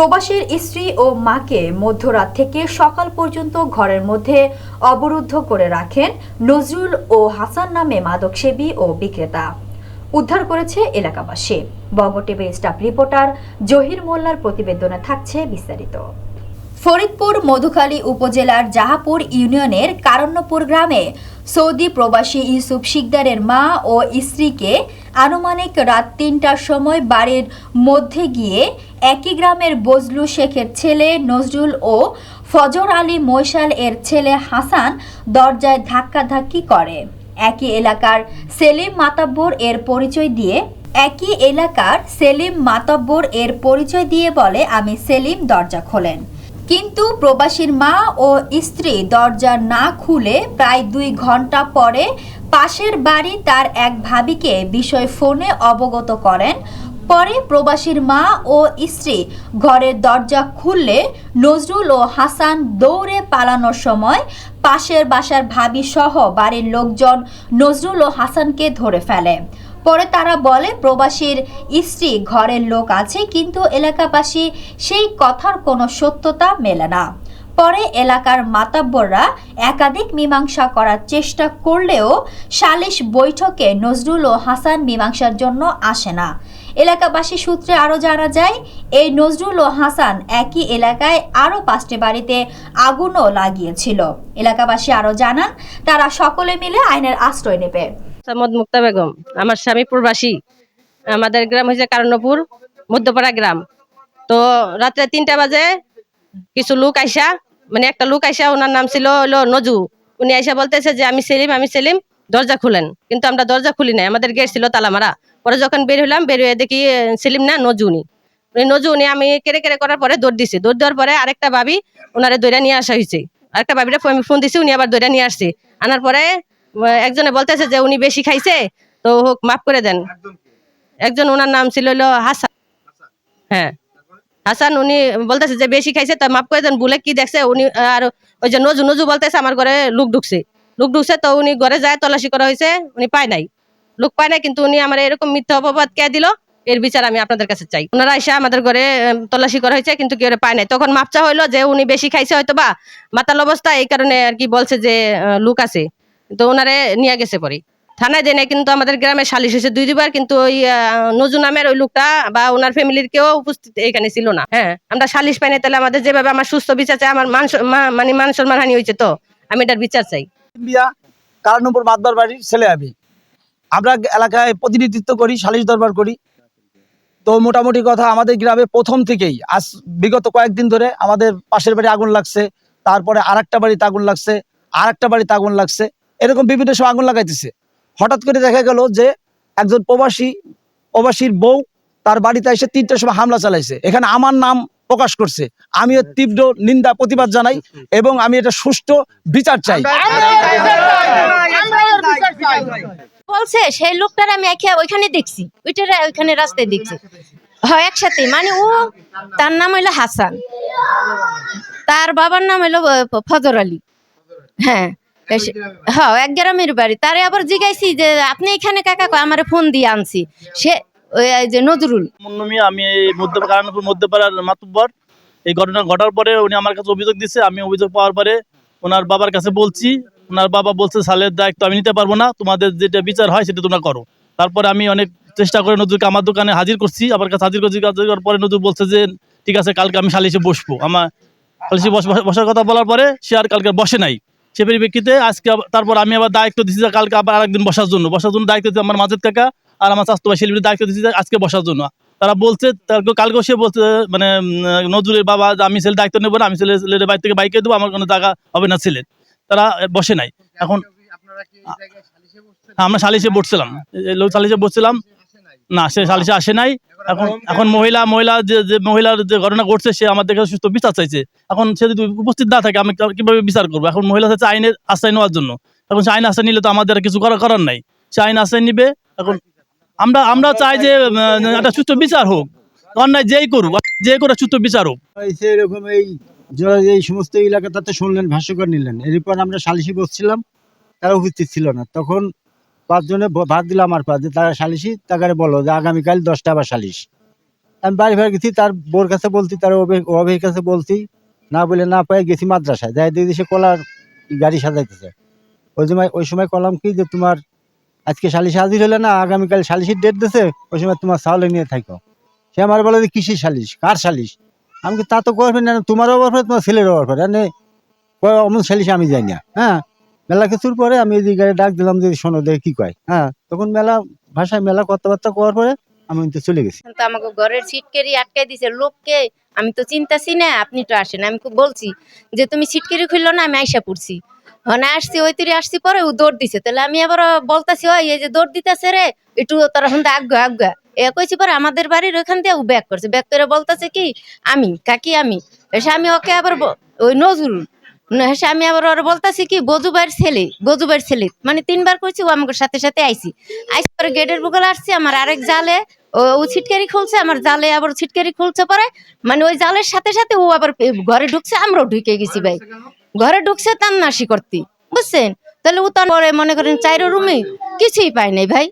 প্রবাসীর স্ত্রী ও মাকে মধ্যরাত থেকে সকাল পর্যন্ত ঘরের মধ্যে অবরুদ্ধ করে রাখেন নজরুল ও হাসান নামে মাদক সেবী ও বিক্রেতা। উদ্ধার করেছে এলাকাবাসী। বঙ্গ স্টাফ রিপোর্টার জহির মোল্লার প্রতিবেদনে থাকছে বিস্তারিত। ফরিদপুর মধুখালী উপজেলার জাহাপুর ইউনিয়নের কারণ্যপুর গ্রামে সৌদি প্রবাসী ইউসুফ শিকদারের মা ও স্ত্রীকে আনুমানিক রাত তিনটার সময় বাড়ির মধ্যে গিয়ে একই গ্রামের বজলু শেখের ছেলে নজরুল ও ফজর আলী মৈশাল এর ছেলে হাসান দরজায় ধাক্কাধাক্কি করে। একই এলাকার সেলিম মাতাব্বর এর পরিচয় দিয়ে, একই এলাকার সেলিম মাতাব্বর এর পরিচয় দিয়ে বলে, আমি সেলিম দরজা খোলেন। কিন্তু প্রবাসীর মা ও স্ত্রী দরজা না খুলে প্রায় দুই ঘণ্টা পরে পাশের বাড়ি তার এক ভাবিকে বিষয় ফোনে অবগত করেন। পরে প্রবাসীর মা ও স্ত্রী ঘরের দরজা খুললে নজরুল ও হাসান দৌড়ে পালানোর সময় পাশের বাসার ভাবি সহ বাড়ির লোকজন নজরুল ও হাসানকে ধরে ফেলে। পরে তারা বলে, প্রবাসীর স্ত্রী, ঘরের লোক আছে, কিন্তু এলাকাবাসী সেই কথার কোনো সত্যতা মেলে না। পরে এলাকার মাতাব্বররা একাধিক মীমাংসা করার চেষ্টা করলেও সালিশ বৈঠকে নজরুল ও হাসান মীমাংসার জন্য আসে না। এলাকাবাসী সূত্রে আরও জানা যায়, এই নজরুল ও হাসান একই এলাকায় আরও পাঁচটি বাড়িতে আগুনও লাগিয়েছিল। এলাকাবাসী আরও জানান, তারা সকলে মিলে আইনের আশ্রয় নেবে। মোহাম্মদ মুক্তা বেগম। আমার স্বামী প্রবাসী। আমাদের গ্রাম হয়েছে কারণপুর, মধ্যপাড়া গ্রাম। তো রাত্রে তিনটা বাজে কিছু লোক আইসা মানে একটা লোক আইসা, ওনার নাম ছিল হলো নজু। উনি আইসা বলতেছে যে, আমি সেলিম আমি সেলিম, দরজা খুলেন। কিন্তু আমরা দরজা খুলি নাই, আমাদের গেট ছিল তালামারা। পরে যখন বের হলাম বের হয়ে দেখি সেলিম না, নজু উনি। নজু উনি আমি কেড়ে কেড়ে করার পরে দৌড় দিছি। দৌড় দেওয়ার পরে আরেকটা ভাবি ওনারে দৌড়া নিয়ে আসা হয়েছে আরেকটা ভাবিরা আমি ফোন দিছি, উনি আবার দৌড়া নিয়ে আসছে। আনার পরে একজনে বলতেছে যে উনি বেশি খাইছে তো হোক মাফ করে দেন। একজন ওনার নাম ছিল হলো হাসান। হ্যাঁ। হাসান উনি বলতেছে যে বেশি খাইছে তা মাফ করে দেন বলে কি দেখছে উনি আর ওই যে নজু নজু বলতেছে আমার ঘরে লোক ঢুকছে। লোক ঢুকছে তো উনি ঘরে যায় তল্লাশি করা হয়েছে উনি পায় নাই। লোক পায় নাই কিন্তু উনি আমার এরকম মিথ্যা অপবাদ কে দিল এর বিচার আমি আপনাদের কাছে চাই। ওনারা এসে আমাদের ঘরে তল্লাশি করা হয়েছে কিন্তু কেউ পায় নাই। তখন মাপচা হইল যে উনি বেশি খাইছে হয়তো বা মাতাল অবস্থা এই কারণে আর কি বলছে যে লোক আছে। তো ওনারে নিয়ে গেছে পরে। থানায় দেয় নাই কিন্তু আমাদের গ্রামে সালিশ হয়েছে দুই দুবার কিন্তু ওই নজু নামের ওই লোকটা বা ওনার ফ্যামিলির কেউ উপস্থিত এখানে ছিল না। হ্যাঁ। আমরা সালিশ পাইনি তাহলে আমাদের যেভাবে আমার সুস্থ বিচার চাই আমার মান মানে মান সম্মান হানি হয়েছে তো আমি এটার বিচার চাই। বিয়া কারণ নম্বর মাতবার বাড়ির ছেলে আমি আমরা এলাকায় প্রতিনিধিত্ব করি সালিশ দরবার করি। তো মোটামুটি কথা আমাদের গ্রামে প্রথম থেকেই আজ বিগত কয়েকদিন ধরে আমাদের পাশের বাড়ি আগুন লাগছে তারপরে আর একটা বাড়িতে আগুন লাগছে আর একটা বাড়িতে আগুন লাগছে। এরকম বিভিন্ন সময় আগুন লাগাইতেছে। হঠাৎ করে দেখা গেল যে একজন প্রবাসী প্রবাসীর বউ তার বাড়িতে এসে তিনটার সময় হামলা চালাইছে। এখানে আমার নাম প্রকাশ করছে। আমিও তীব্র নিন্দা প্রতিবাদ জানাই এবং আমি এটা সুষ্ঠু বিচার চাই। বলছে সেই লোকটার আমি একে ওইখানে দেখছি ওইটার ওইখানে রাস্তায় দেখছি। হয় একসাথে মানে ও তার নাম হইল হাসান। তার বাবার নাম হইল ফজর আলী। হ্যাঁ। হ্যাঁ এক গ্রামের বাড়ি। তারে আবার জিগাইছি যে আপনি এখানে কাকা আমারে ফোন দিয়ে আনছি। সে ওই যে নজরুল। মুন্নমি আমি এই মধ্য মধ্যপাড়ার মাতুব্বর। এই ঘটনা ঘটার পরে উনি আমার কাছে অভিযোগ দিচ্ছে আমি অভিযোগ পাওয়ার পরে ওনার বাবার কাছে বলছি। ওনার বাবা বলছে সালের দায়িত্ব আমি নিতে পারব না। তোমাদের যেটা বিচার হয় সেটা তোমরা করো। তারপরে আমি অনেক চেষ্টা করে নজরুলকে আমার দোকানে হাজির করছি। আমার কাছে হাজির করছি। হাজির করার পরে নজরুল বলছে যে ঠিক আছে কালকে আমি সালিশে বসবো। আমার সালিশে বস- বস- বসার কথা বলার পরে সে আর কালকে বসে নাই। সে পরিপ্রেক্ষিতে আজকে তারপর আমি আবার দায়িত্ব দিচ্ছি যে কালকে আবার আরেকদিন বসার জন্য। বসার জন্য দায়িত্ব দিচ্ছি আমার মাজেদ কাকা আর আমার স্বাস্থ্য শিল্পীর দায়িত্ব দিচ্ছি আজকে বসার জন্য। তারা বলছে কালকে কালকেও সে বলছে মানে নজরুলের বাবা আমি ছেলে দায়িত্ব নেব না আমি ছেলে ছেলের বাড়ি থেকে বাইকে দেবো আমার কোনো জায়গা হবে না ছেলে তারা বসে নাই। এখন আমরা সালিশে বসছিলাম। সালিশে বসছিলাম। না, সে সালিশে আসে নাই। এখন এখন মহিলা মহিলা যে যে মহিলার যে ঘটনা ঘটছে, সে আমাদের কাছে সুস্থ বিচার চাইছে। এখন সে যদি উপস্থিত না থাকে, আমি কীভাবে বিচার করব? এখন মহিলা চাইছে আইনের আশ্রয় নেওয়ার জন্য। এখন সে আইন আশ্রয় নিলে তো আমাদের কিছু করার করার নাই। সে আইন আশ্রয় নিবে, এখন আমরা আমরা চাই যে একটা সুস্থ বিচার হোক। অন্যায় যেই করুক, যে করে সুস্থ বিচার হোক। এরকম এই এই সমস্ত এলাকা তাতে শুনলেন, ভাষ্যকর নিলেন। এরপর আমরা সালিশি বসছিলাম, তারা উপস্থিত ছিল না। তখন পাঁচজনে ব- ভাগ দিলাম আমার পাশে তারা সালিশি তাকারে বলো যে আগামীকাল দশটা আবার সালিশ। আমি বাড়ি ফের গেছি, তার বোর কাছে বলছি, তার অভির কাছে বলছি, না বলে না পাই গেছি মাদ্রাসায়। যাই দিয়ে সে কলার গাড়ি সাজাইতেছে। ওই সময় ওই সময় কলাম কি যে তোমার আজকে সালিশ হাজির হলে না, আগামীকাল সালিশের ডেট দিছে, ওই সময় তোমার চাউলে নিয়ে থাকো সে আমার বলে যে কিসের সালিশ? কার সালিশ? আমি তা তো করবেন না, তোমারও অফার তোমার ছেলেরও অফার মানে অমন সালিশে আমি যাই না হ্যাঁ? মেলা কিছুর পরে আমি গাড়ি ডাক দিলাম যে, শোনো দেখে কি কয়। হ্যাঁ তখন মেলা, ভাষায় মেলা কথাবার্তা করার পরে আমি তো চলে গেছি। তো আমাকে ঘরের সিটকেরি আটকাই দিছে। লোককে আমি তো চিন্তাছি না, আপনি তো আসেন। আমি খুব বলছি যে, তুমি সিটকেরি খুললো না, আমি আইসা পড়ছি। হনে আসছি, ওই তিরে আসছি পরে ও দৌড় দিছে। তাহলে আমি আবার বলতাছি, ওই, এই যে দৌড় দিতেছে রে, একটু তার এখন আগুয়া এ কইছি পরে আমাদের বাড়ির ওখান দিয়ে ও ব্যাক করছে। ব্যাক করে বলতাছে কি, আমি, কাকি আমি। এসে আমি ওকে আবার ওই নজরুল হেসে আমি আবার ওর বলতাছি কি বজুবার ছেলে বজুবার ছেলে। মানে তিনবার কইছি, ও আমাকে সাথে সাথে আইছি। আইসি পরে গেটের বুকলে আসছি আমার আরেক জালে, ও ছিটকারি খুলছে, আমার জালে আবার ছিটকারি খুলছে পরে মানে ওই জালের সাথে সাথে ও আবার ঘরে ঢুকছে, আমরাও ঢুকে গেছি ভাই। ঘরে ঢুকছে তান্নাসি করতে, বুঝছেন? তাহলে ও তার পরে মনে করেন চাইরো রুমে কিছুই পাই নাই ভাই।